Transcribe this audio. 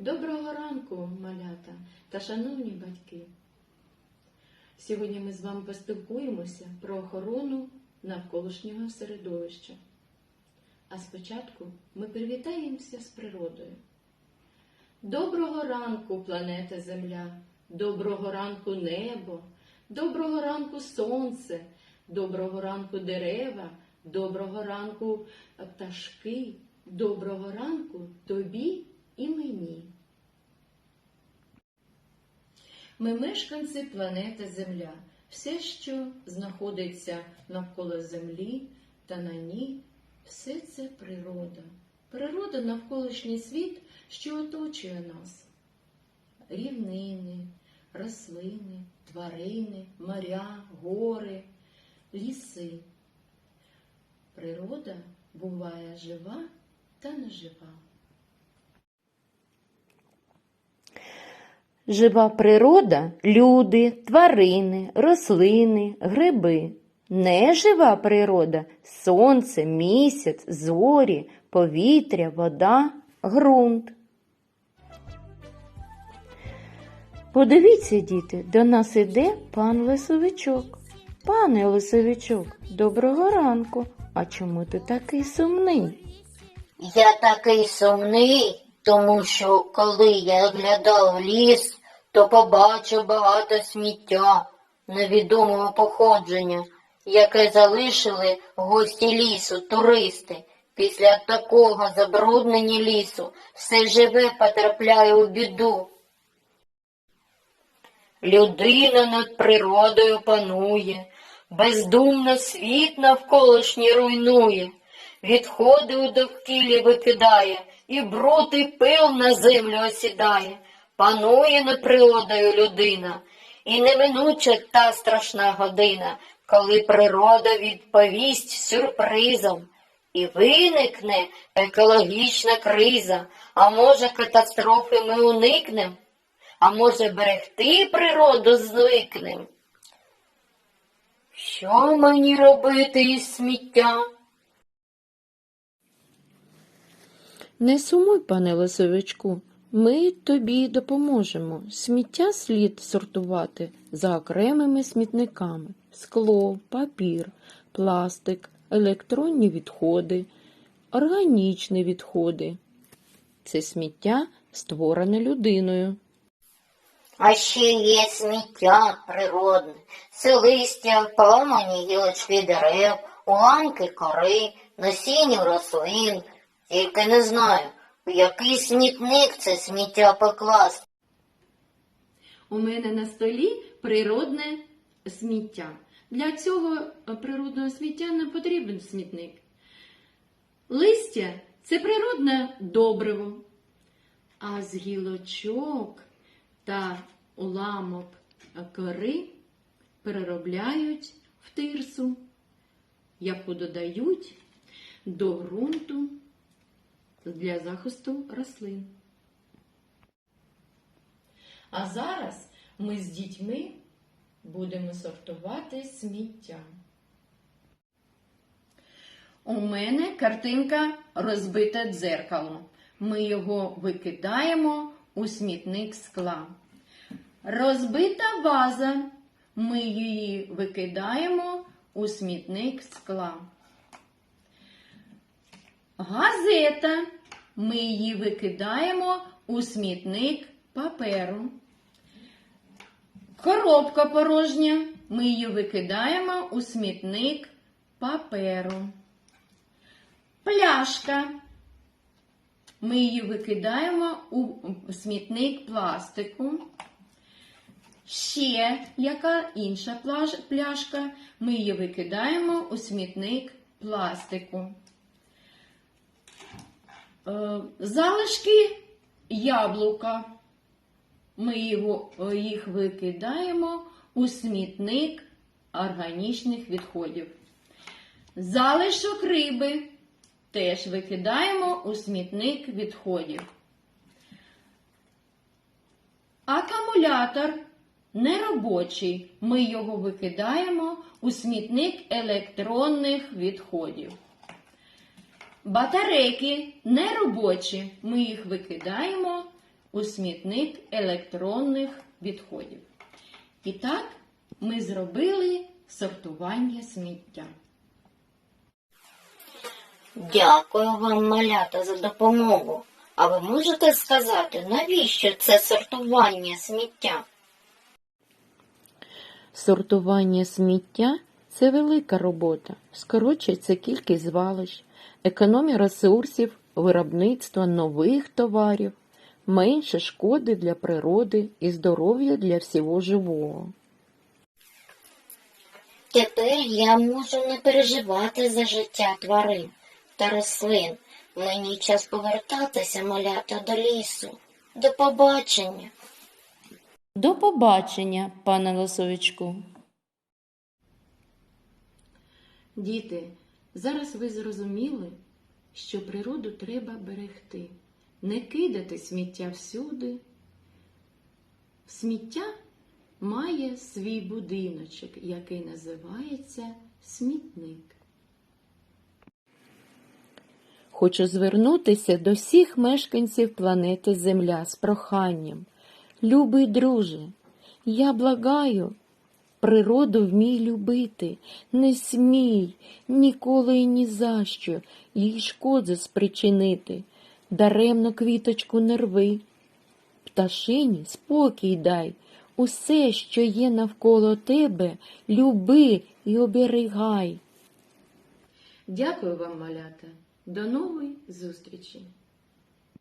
Доброго ранку, малята та шановні батьки. Сьогодні ми з вами поспілкуємося про охорону навколишнього середовища. А спочатку ми привітаємося з природою. Доброго ранку, планета Земля, доброго ранку небо, доброго ранку сонце, доброго ранку дерева, доброго ранку пташки, доброго ранку тобі і мені. Ми мешканці планети Земля. Все, що знаходиться навколо Землі та на ній, все це природа. Природа навколишній світ, що оточує нас. Рівнини, рослини, тварини, моря, гори, ліси. Природа буває жива та нежива. Жива природа люди, тварини, рослини, гриби. Нежива природа сонце, місяць, зорі, повітря, вода, ґрунт. Подивіться, діти, до нас іде пан Лисовичок. Пане Лисовичок, доброго ранку. А чому ти такий сумний? Я такий сумний, тому що коли я оглядав ліс, то побачив багато сміття невідомого походження, яке залишили гості лісу, туристи. Після такого забруднення лісу все живе потрапляє у біду. Людина над природою панує, бездумно світ навколишній руйнує, відходи у довкіллі викидає, і бруд і пил на землю осідає, панує над природою людина, і неминуча та страшна година, коли природа відповість сюрпризом. І виникне екологічна криза, а може катастрофи ми уникнем, а може берегти природу звикнем. Що мені робити із сміття? Не сумуй, пане Лисовичку, ми тобі допоможемо. Сміття слід сортувати за окремими смітниками: скло, папір, пластик, електронні відходи, органічні відходи. Це сміття створене людиною. А ще є сміття природне, це листя, поламані гілочки дерев, уламки кори, насіння рослин. Тільки не знаю, в який смітник це сміття покласти. У мене на столі природне сміття. Для цього природного сміття не потрібен смітник. Листя це природне добриво, а з гілочок та уламок кори переробляють в тирсу, яку додають до ґрунту для захисту рослин. А зараз ми з дітьми будемо сортувати сміття. У мене картинка розбите дзеркало. Ми його викидаємо у смітник скла. Розбита ваза. Ми її викидаємо у смітник скла. Газета. Ми її викидаємо у смітник паперу. Коробка порожня. Ми її викидаємо у смітник паперу. Пляшка. Ми її викидаємо у смітник пластику. Ще яка інша пляшка, ми її викидаємо у смітник пластику. Е, Залишки яблука. Ми його, е, їх викидаємо у смітник органічних відходів. Залишок риби теж викидаємо у смітник відходів. Акумулятор неробочий. Ми його викидаємо у смітник електронних відходів. Батарейки неробочі. Ми їх викидаємо у смітник електронних відходів. І так ми зробили сортування сміття. Дякую вам, малята, за допомогу. А ви можете сказати, навіщо це сортування сміття? Сортування сміття це велика робота, скорочується кількість звалищ, економія ресурсів, виробництво нових товарів, менше шкоди для природи і здоров'я для всього живого. Тепер я можу не переживати за життя тварин та рослин. Мені час повертатися, малята, до лісу. До побачення. До побачення, пане Лосовичку. Діти, зараз ви зрозуміли, що природу треба берегти, не кидати сміття всюди. Сміття має свій будиночок, який називається смітник. Хочу звернутися до всіх мешканців планети Земля з проханням. Любий друже, я благаю, природу вмій любити, не смій ніколи і ні за що їй шкоди спричинити. Даремно квіточку не рви. Пташині спокій дай, усе, що є навколо тебе, люби і оберігай. Дякую вам, малята. До нової зустрічі!